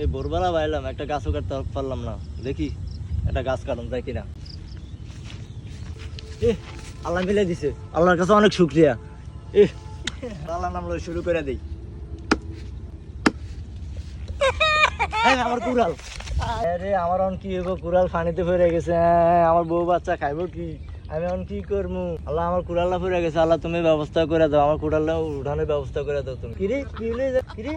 এই ভোরবেলা বাইলাম, একটা গাছও কাটতে পারলাম না। দেখি একটা গাছ কাটুন যাই কিনা। এ আল্লাহ মিলে দিছে। আল্লাহর কাছে অনেক শুক্রিয়া। এ আল্লাহ শুরু করে আমার কুড়াল। আরে আমার অন কি কুড়াল পানিতে ফেরে গেছে। আমার বউ বাচ্চা খাইবো কি? আমি এখন কি করব আল্লাহ, আমার কুড়ালটা ফেরে গেছে। আল্লাহ, তুমি ব্যবস্থা করে দাও। আমার কুড়ালটা উঠানোর ব্যবস্থা করে দাও তুমি। কিরে, কি কিরে?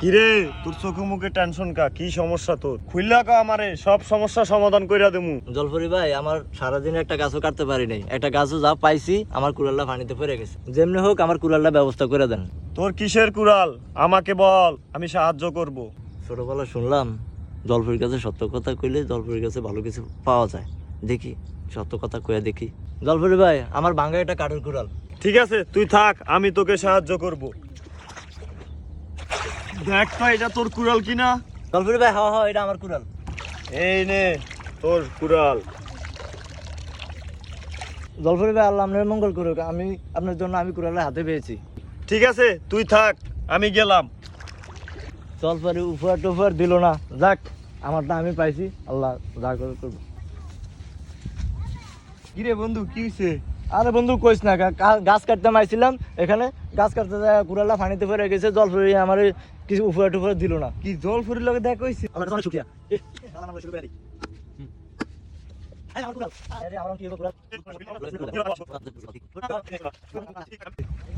কিরে তোর চোখে মুখে টেনশন কা? কি সমস্যা তোর? খুললা কা আমারে সব সমস্যা সমাধান কইরা দেমু। জলপরি ভাই আমার সারাদিন একটা গাছও কাটতে পারি নাই। একটা গাছও যা পাইছি আমার পানিতে পড়ে গেছে। যেমনি হোক আমার ব্যবস্থা করে দেন। তোর কিসের কুড়াল? আমাকে বল আমি সাহায্য করব। ছোটবেলা শুনলাম জলপরির কাছে সত্য কথা কইলে জলপরির কাছে ভালো কিছু পাওয়া যায়। দেখি সত্য কথা কয়ে দেখি। জলপরি ভাই আমার বাঙ্গা একটা কাঠের কুড়াল। ঠিক আছে তুই থাক আমি তোকে সাহায্য করব। দেখ তো এটা তোর কুড়াল কিনা? জলপরি ভাই হ্যাঁ হ্যাঁ এটা আমার কুড়াল। এই নে তোর কুড়াল। জলপরি ভাই আল্লাহ আপনার মঙ্গল করুক। আমি আপনার জন্য আমি কুড়ালটা হাতে পেয়েছি। ঠিক আছে তুই থাক আমি গেলাম। জলপরি উপহার টুফার দিল না। যাক আমারটা আমি পাইছি। আল্লাহ যা করে করব কিরে বন্ধু কি হইছে? আরে বন্ধু কইস না গাছ কাটতে মাইছিলাম এখানে গাছ কাটতে যায় কুড়ালটা পানিতে পড়ে গেছে জল ফুরে আমার কিছু উপরে টুফরে দিল না। কি জল ফুরির লগে দেখ অনেক। এই আমার কুড়াল। আরে। আমার কি হলো কুড়াল?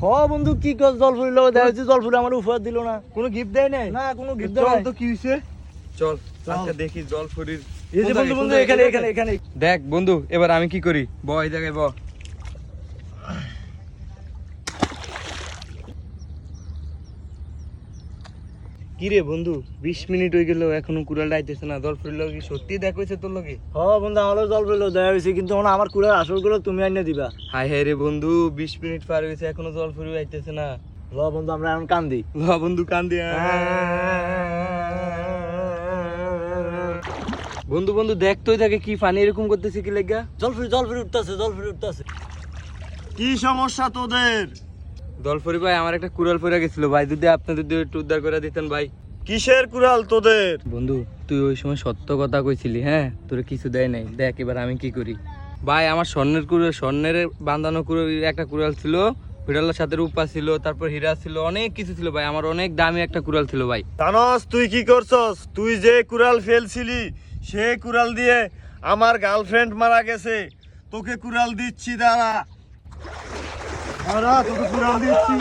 হ বন্ধু কি কর জল ফুরি লোক দেখা যাচ্ছে জল ফুরি আমার উপহার দিল না। কোনো গিফট দেয় নাই? না কোনো গিফট দেয় তো কি হইছে? চল। আজকে দেখি জল ফুরির এই যে বন্ধু বন্ধু এখানে এখানে এখানে। দেখ বন্ধু এবার আমি কি করি? ব এই জায়গায় ব। কি রে বন্ধু বিশ মিনিট হয়ে গেল এখনও কুড়ালটা আইতেছে না জল ফুরিল কি সত্যি দেখ হয়েছে তোর লগে? হ বন্ধু আমারও জল ফুরি লোক দেখা হয়েছে কিন্তু এখন আমার কুড়াল আসলগুলো তুমি আনিয়ে দিবা। হাই হাই রে বন্ধু বিশ মিনিট পার হয়েছে এখনও জল ফুরি আইতেছে না। ল বন্ধু আমরা এখন কান্দি। ল বন্ধু কান দিয়া বন্ধু বন্ধু দেখ তো থাকে কি পানি এরকম করতেছে কি লেগা? জল ফুরি জল ফুরি উঠতেছে জল ফুরি উঠতেছে। কি সমস্যা তোদের? জল ফুরি ভাই আমার একটা কুড়াল পড়ে গেছিল। ভাই যদি আপনাদের যদি একটু উদ্ধার করে দিতেন ভাই। কিসের কুড়াল তোদের? বন্ধু তুই ওই সময় সত্য কথা কইছিলি হ্যাঁ? তোরে কিছু দেয় নাই। দেখ এবার আমি কি করি। ভাই আমার স্বর্ণের কুড়াল স্বর্ণের বান্ধানো কুড়াল একটা কুড়াল ছিল। কুড়ালের সাথে রূপা ছিল তারপর হীরা ছিল অনেক কিছু ছিল ভাই। আমার অনেক দামি একটা কুড়াল ছিল ভাই। জানস তুই কি করছস? তুই যে কুড়াল ফেলছিলি সে কুড়াল দিয়ে আমার গার্লফ্রেন্ড মারা গেছে। তোকে কুড়াল দিচ্ছি দাঁড়া। দাঁড়া তোকে কুড়াল দিচ্ছি